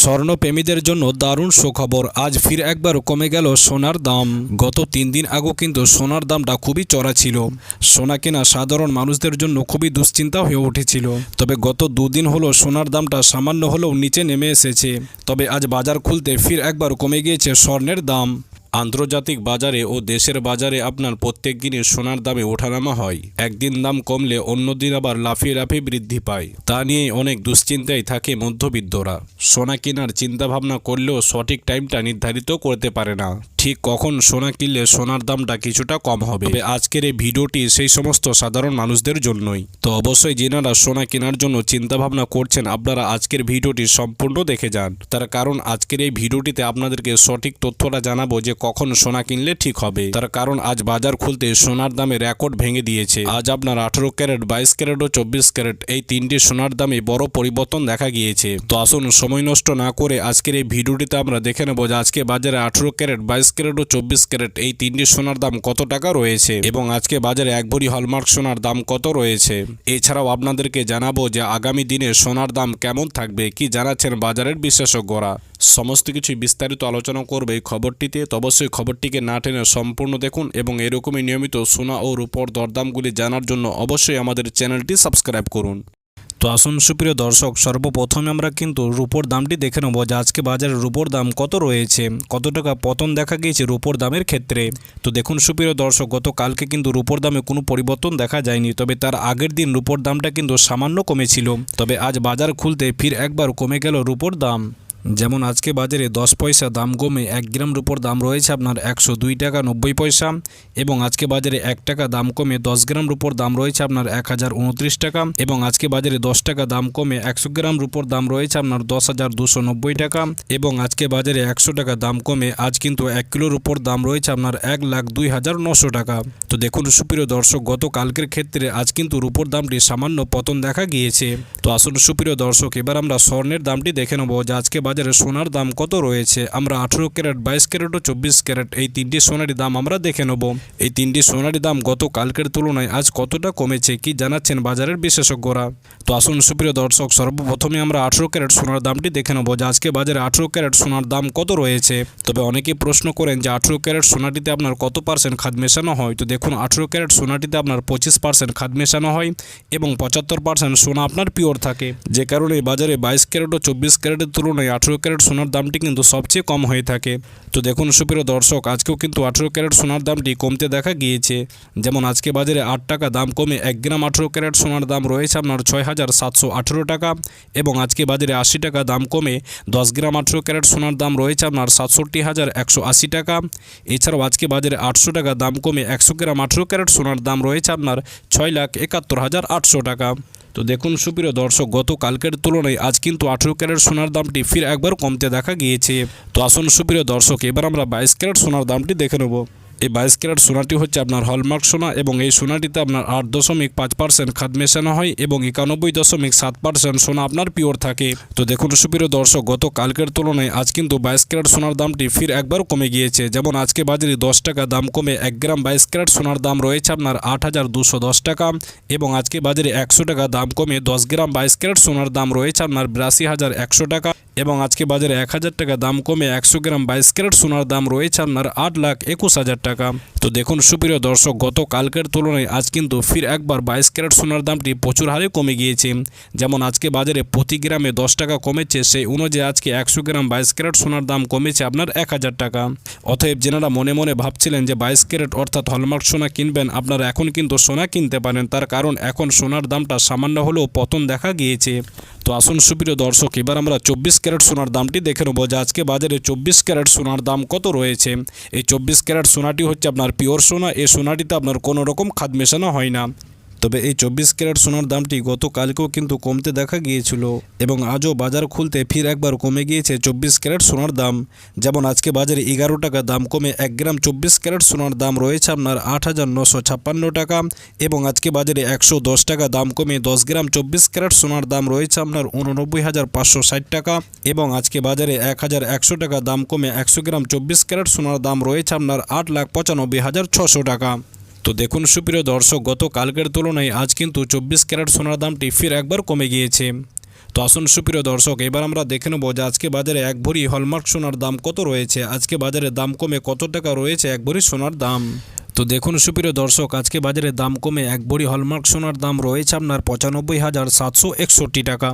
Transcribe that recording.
স্বর্ণপ্রেমীদের জন্য দারুণ সুখবর। আজ ফির একবার কমে গেল সোনার দাম। গত তিন দিন আগেও কিন্তু সোনার দামটা খুবই চড়া ছিল। সোনা কেনা সাধারণ মানুষদের জন্য খুবই দুশ্চিন্তা হয়ে উঠেছিল। তবে গত দুদিন হলো সোনার দামটা সামান্য হলেও নিচে নেমে এসেছে। তবে আজ বাজার খুলতে ফির একবার কমে গিয়েছে স্বর্ণের দাম। আন্তর্জাতিক বাজারে ও দেশের বাজারে আপনার প্রত্যেক দিনই সোনার দামে ওঠানামা হয়। একদিন দাম কমলে অন্যদিন আবার লাফিয়ে লাফিয়ে বৃদ্ধি পায়। তা নিয়ে অনেক দুশ্চিন্তায় থাকে মধ্যবিত্তরা। সোনা কেনার চিন্তাভাবনা করলেও সঠিক টাইমটা নির্ধারিত করতে পারে না। ঠিক কখন সোনা কিনলে সোনার দামটা কিছুটা কম হবে। আজকের এই ভিডিওটি সেই সমস্ত সাধারণ মানুষদের জন্যই। তো অবশ্যই যেনারা সোনা কেনার জন্য চিন্তাভাবনা করছেন, আপনারা আজকের ভিডিওটি সম্পূর্ণ দেখে যান। তার কারণ আজকের এই ভিডিওটিতে আপনাদেরকে সঠিক তথ্যটা জানাব যে কখন সোনা কিনলে ঠিক হবে। তার কারণ আজ বাজার খুলতে সোনার দামে রেকর্ড ভেঙে দিয়েছে। আজ আপনার আঠারো ক্যারেট, বাইশ ক্যারেট ও চব্বিশ ক্যারেট এই তিনটি সোনার দামে বড় পরিবর্তন দেখা গিয়েছে। তো আসুন সময় নষ্ট না করে আজকের এই ভিডিওটিতে আমরা দেখে নেব যে আজকে বাজারে আঠারো ক্যারেট, বাইশ ক্যারেট ও চব্বিশ ক্যারেট। এই তিনটি সোনার দাম কত টাকা রয়েছে? এবং আজকে বাজারে এক ভরি হলমার্ক সোনার দাম কত রয়েছে? এছাড়াও আপনাদেরকে জানাব যে আগামী দিনে সোনার দাম কেমন থাকবে, কি জানাচ্ছেন বাজারের বিশেষজ্ঞরা সমস্ত কিছু বিস্তারিত আলোচনা করবে এই খবরটিতে, তো অবশ্যই খবরটিকে না টেনে সম্পূর্ণ দেখুন এবং এরকমই নিয়মিত সোনা ও রূপর দরদামগুলি জানার জন্য অবশ্যই আমাদের চ্যানেলটি সাবস্ক্রাইব করুন। তো আসুন, সুপ্রিয় দর্শক, সর্বপ্রথমে আমরা কিন্তু রুপোর দামটি দেখে নেব যে আজকে বাজারে রুপোর দাম কত রয়েছে, কত টাকা পতন দেখা গিয়েছে রুপোর দামের ক্ষেত্রে। তো দেখুন, সুপ্রিয় দর্শক, গতকালকে কিন্তু রুপোর দামে কোনো পরিবর্তন দেখা যায়নি, তবে তার আগের দিন রুপোর দামটা কিন্তু সামান্য কমেছিল। তবে আজ বাজার খুলতে ফির একবার কমে গেল রুপোর দাম। যেমন আজকে বাজারে দশ পয়সা দাম কমে এক গ্রাম রুপোর দাম রয়েছে আপনার একশো দুই টাকা নব্বই পয়সা এবং আজকে বাজারে এক টাকা দাম কমে দশ গ্রাম রুপোর দাম রয়েছে আপনার এক হাজার উনত্রিশ টাকা এবং আজকে বাজারে দশ টাকা দাম কমে একশো গ্রাম রুপোর দাম রয়েছে আপনার দশ হাজার দুশো নব্বই টাকা এবং আজকে বাজারে একশো টাকা দাম কমে আজ কিন্তু এক কিলোর উপর দাম রয়েছে আপনার এক লাখ দুই হাজার নশো টাকা। তো দেখুন সুপ্রিয় দর্শক, গত কালকের ক্ষেত্রে আজ কিন্তু রুপোর দামটি সামান্য পতন দেখা গিয়েছে। তো আসুন সুপ্রিয় দর্শক, এবার আমরা স্বর্ণের দামটি দেখে নেব যে আজকে বাজারে সোনার দাম কত রয়েছে? আমরা আঠেরো ক্যারেট, বাইশ ক্যারেট ও চব্বিশ ক্যারেট এই তিনটি সোনারি দাম আমরা দেখে নেব। এই তিনটি সোনারি দাম গত কালকের তুলনায় আজ কতটা কমেছে কি জানাচ্ছেন বাজারের বিশেষজ্ঞরা। তো আসুন সুপ্রিয় দর্শক, সর্বপ্রথমে আমরা আঠেরো ক্যারেট সোনার দামটি দেখে নেব, যে আজকে বাজারে আঠেরো ক্যারেট সোনার দাম কত রয়েছে? তবে অনেকেই প্রশ্ন করেন যে আঠেরো ক্যারেট সোনাটিতে আপনার কত পার্সেন্ট খাদ মেশানো হয়? তো দেখুন, আঠেরো ক্যারেট সোনাটিতে আপনার পঁচিশ পার্সেন্ট খাদ মেশানো হয় এবং পঁচাত্তর পার্সেন্ট সোনা আপনার পিওর থাকে। যে কারণে বাজারে বাইশ ক্যারেট ও চব্বিশ ক্যারেটের তুলনায় আঠেরো ক্যারেট সোনার দামটি কিন্তু সবচেয়ে কম হয়ে থাকে। তো দেখুন সুপ্রিয় দর্শক, আজকেও কিন্তু আঠেরো ক্যারেট সোনার দামটি কমতে দেখা গিয়েছে। যেমন আজকে বাজারে আট টাকা দাম কমে এক গ্রাম আঠেরো ক্যারেট সোনার দাম রয়েছে আপনার ছয় হাজার সাতশো আঠেরো টাকা এবং আজকে বাজারে আশি টাকা দাম কমে দশ গ্রাম আঠেরো ক্যারেট সোনার দাম রয়েছে আপনার সাতষট্টি হাজার একশো আশি টাকা। এছাড়াও আজকে বাজারে আটশো টাকা দাম কমে একশো গ্রাম আঠেরো ক্যারেট সোনার দাম রয়েছে আপনার ছয় লাখ একাত্তর হাজার আটশো টাকা। তো দেখুন সুপ্রিয় দর্শক গত কালকের তুলনায় আজ কিন্তু আঠেরো ক্যারেট সোনার দামটি ফির একবার কমতে দেখা গিয়েছে। তো আসুন সুপ্রিয় দর্শক, এবার আমরা বাইশ ক্যারেট সোনার দামটি দেখে নেব। এই বাইশ ক্যারেট সোনাটি হচ্ছে আপনার হলমার্ক সোনা এবং এই সোনাটিতে আপনার আট দশমিক পাঁচ পার্সেন্ট খাদ মেশানো হয় এবং একানব্বই দশমিক সাত পার্সেন্ট সোনা আপনার পিওর থাকে। তো দেখুন সুপ্রিয় দর্শক, গত কালকের তুলনায় আজ কিন্তু বাইশ ক্যারেট সোনার দামটি ফির একবার কমে গিয়েছে। যেমন আজকে বাজারে দশ টাকা দাম কমে এক গ্রাম বাইশ ক্যারেট সোনার দাম রয়েছে আপনার আট হাজার দুশো দশ টাকা এবং আজকে বাজারে একশো টাকা দাম কমে দশ গ্রাম বাইশ ক্যারেট সোনার দাম রয়েছে আপনার বিরাশি হাজার একশো টাকা। এবং আজকে বাজারে এক হাজার টাকা দাম কমে একশো গ্রাম বাইশ ক্যারেট সোনার দাম রয়েছে আপনার আট লাখ একুশ হাজার টাকা। তো দেখুন সুপ্রিয় দর্শক, গত কালকের তুলনায় আজ কিন্তু ফির একবার বাইশ ক্যারেট সোনার দামটি প্রচুর হারে কমে গিয়েছে। যেমন আজকে বাজারে প্রতি গ্রামে দশ টাকা কমেছে, সেই অনুযায়ী আজকে একশো গ্রাম বাইশ ক্যারেট সোনার দাম কমেছে আপনার এক হাজার টাকা। অতএব যেনারা মনে মনে ভাবছিলেন যে বাইশ ক্যারেট অর্থাৎ হলমার্ক সোনা কিনবেন, আপনারা এখন কিন্তু সোনা কিনতে পারেন। তার কারণ এখন সোনার দামটা সামান্য হলেও পতন দেখা গিয়েছে। তো আসুন সুপ্রিয় দর্শক, এবার আমরা চব্বিশ ক্যারেট সোনার দামটি দেখে নেব যে আজকে বাজারে চব্বিশ ক্যারেট সোনার দাম কত রয়েছে। এই চব্বিশ ক্যারেট সোনাটি হচ্ছে আপনার পিওর সোনা, এই সোনাটিতে আপনার কোনো রকম খাদ মেশানো হয় না। তবে এই চব্বিশ ক্যারেট সোনার দামটি গতকালকেও কিন্তু কমতে দেখা গিয়েছিল এবং আজও বাজার খুলতে ফির একবার কমে গিয়েছে চব্বিশ ক্যারেট সোনার দাম। যেমন আজকে বাজারে এগারো টাকা দাম কমে এক গ্রাম চব্বিশ ক্যারেট সোনার দাম রয়েছে আপনার আট হাজার নশো ছাপ্পান্ন টাকা এবং আজকে বাজারে একশো দশ টাকা দাম কমে দশ গ্রাম চব্বিশ ক্যারেট সোনার দাম রয়েছে আপনার উননব্বই হাজার পাঁচশো ষাট টাকা এবং আজকে বাজারে এক হাজার একশো টাকা দাম কমে একশো গ্রাম চব্বিশ ক্যারেট সোনার দাম রয়েছে আপনার আট লাখ পঁচানব্বই হাজার ছশো টাকা। তো দেখুন সুপ্রিয় দর্শক, গত কালকের তুলনায় আজ কিন্তু চব্বিশ ক্যারেট সোনার দামটি ফির একবার কমে গিয়েছে। তো আসুন সুপ্রিয় দর্শক, এবার আমরা দেখে নেব যে আজকে বাজারে এক ভরি হলমার্ক সোনার দাম কত রয়েছে। আজকে বাজারে দাম কমে কত টাকা রয়েছে এক ভরি সোনার দাম? তো দেখুন সুপ্রিয় দর্শক, আজকে বাজারে দাম কমে এক ভরি হলমার্ক সোনার দাম রয়েছে আপনার পঁচানব্বই হাজার সাতশো একষট্টি টাকা।